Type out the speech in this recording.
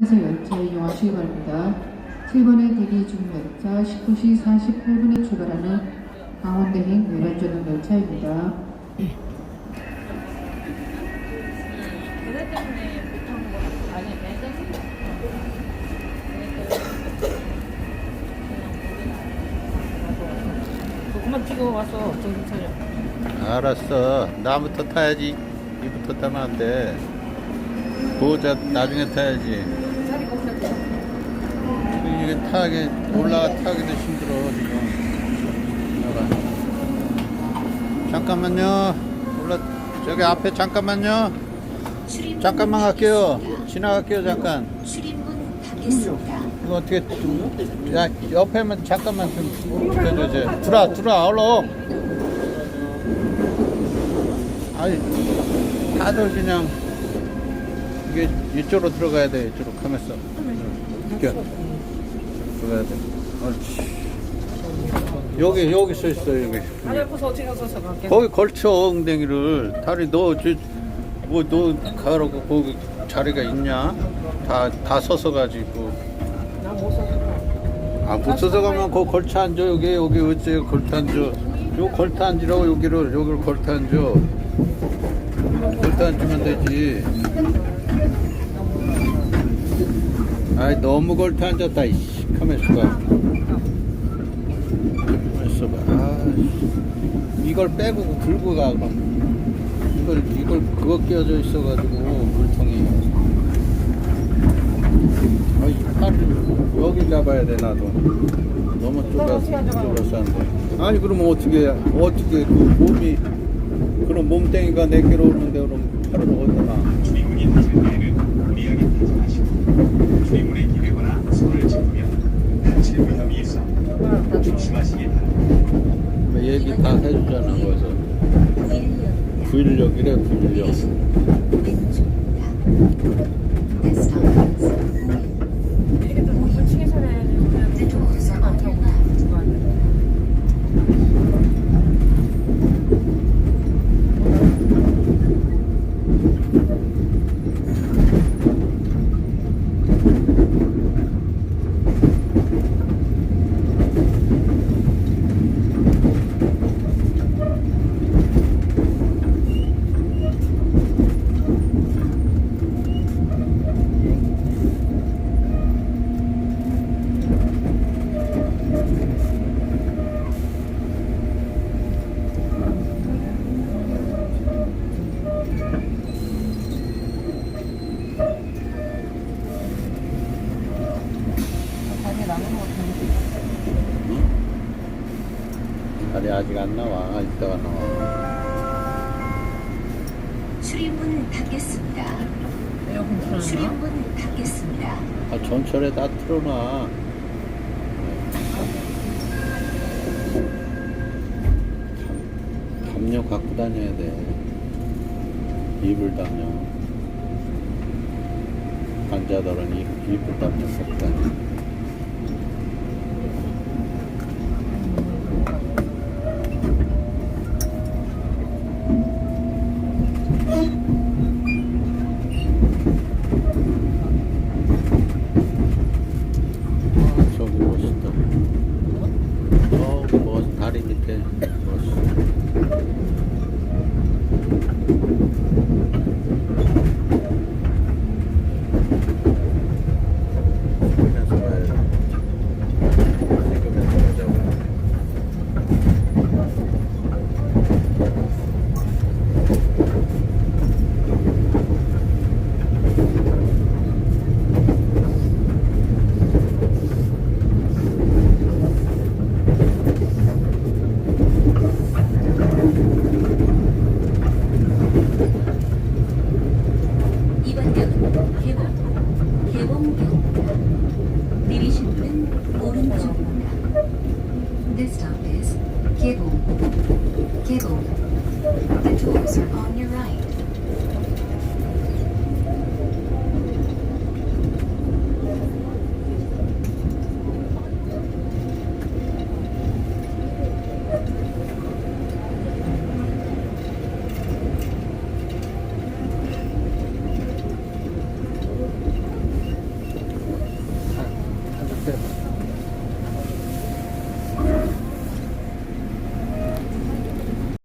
해서 열차 이용하 시기 바랍니다. 7번의 대기 중 열차 19시 48분에 출발하는 강원대행 외관전용 열차입니다. 그만 찍어 와서 정신 차려. 알았어. 나부터 타야지. 이부터 타면 안 돼. 보호자 나중에 타야지. 이게 타기 올라가 타기도 힘들어 지금. 잠깐만요. 올라 저기 앞에 잠깐만요. 잠깐만 갈게요. 지나갈게요 잠깐. 이거 어떻게 야 옆에만 잠깐만 좀 저저 저 들어 들어 얼른. 아니 다들 그냥 이게 이쪽으로 들어가야 돼 이쪽으로 가면서 이렇게 들어가야 돼. 옳지. 여기 여기 서 있어 여기. 가서 갈게. 거기 걸쳐 엉덩이를 다리 너저뭐너 가라고 거기 자리가 있냐? 다 다 서서 가지 고. 나못 써서. 아, 붙어서 가면 거 걸터 앉아 여기 여기 어째 걸터 앉아 요 걸터 앉으라고 여기를 여기를 걸터 앉아 걸터 앉으면 되지 아이 너무 걸터 앉았다 이씨 가만 있어봐 가만 있어봐. 아, 이걸 빼고 들고 가 그럼. 이걸 이걸 그거 끼워져 있어가지고 물통이. 아 이 팔을 여기 잡아야 돼 나도. 너무 좁아서 좁아서 안 돼. 아니 그럼 어떻게 해? 어떻게 그 몸이 그럼 몸뚱이가 내 개로 오는데 그럼 팔을 어디다 놔? 주의문이 닫힐 때에는 무리하게 타지 마시고 주의문에 기대거나 손을 다칠 위험이 있어 조심하시기. 얘기 다 해주잖아 거기서 구인력이래 구인력 이게 또 무슨 층에서 해야지. 그냥 안 타고 그거 안 돼. 다리 남은 거 같은데. 다리 아직 안 나와. 이따가 나와. 출입문 닫겠습니다. 에어컨 틀어놨나? 출입문 닫겠습니다. 아 전철에 다 틀어놔. 담- 담요 갖고 다녀야 돼. 이불 담요 환자들은 이- 이불 담요 갖고 다녀 아, 저기 멋있다. 어, 뭐 내리시는 오른쪽입니다. This stop is 개봉, 개봉.